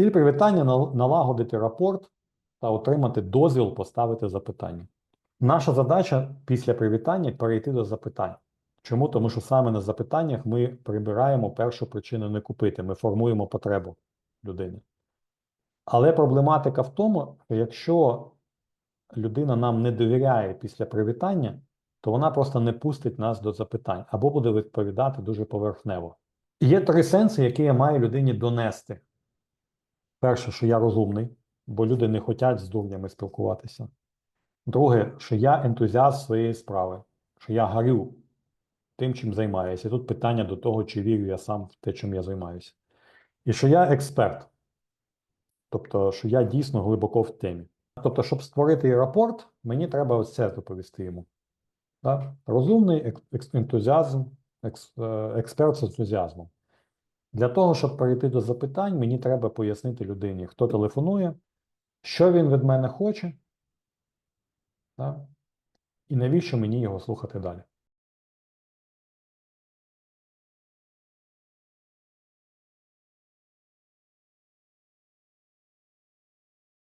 Ціль привітання налагодити рапорт та отримати дозвіл поставити запитання. Наша задача після привітання перейти до запитань. Чому? Тому що саме на запитаннях ми прибираємо першу причину не купити, ми формуємо потребу людини. Але проблематика в тому, що якщо людина нам не довіряє після привітання, то вона просто не пустить нас до запитань або буде відповідати дуже поверхнево. Є три сенси, які я маю людині донести. Перше, що я розумний, бо люди не хочуть з дурнями спілкуватися. Друге, що я ентузіаст своєї справи, що я горю тим, чим займаюся. І тут питання до того, чи вірю я сам в те, чим я займаюся. І що я експерт, тобто, що я дійсно глибоко в темі. Тобто, щоб створити рапорт, мені треба ось доповісти йому. Так? Розумний ентузіазм, е, експерт з ентузіазмом. Для того, щоб перейти до запитань, мені треба пояснити людині, хто телефонує, що він від мене хоче, так? і навіщо мені його слухати далі.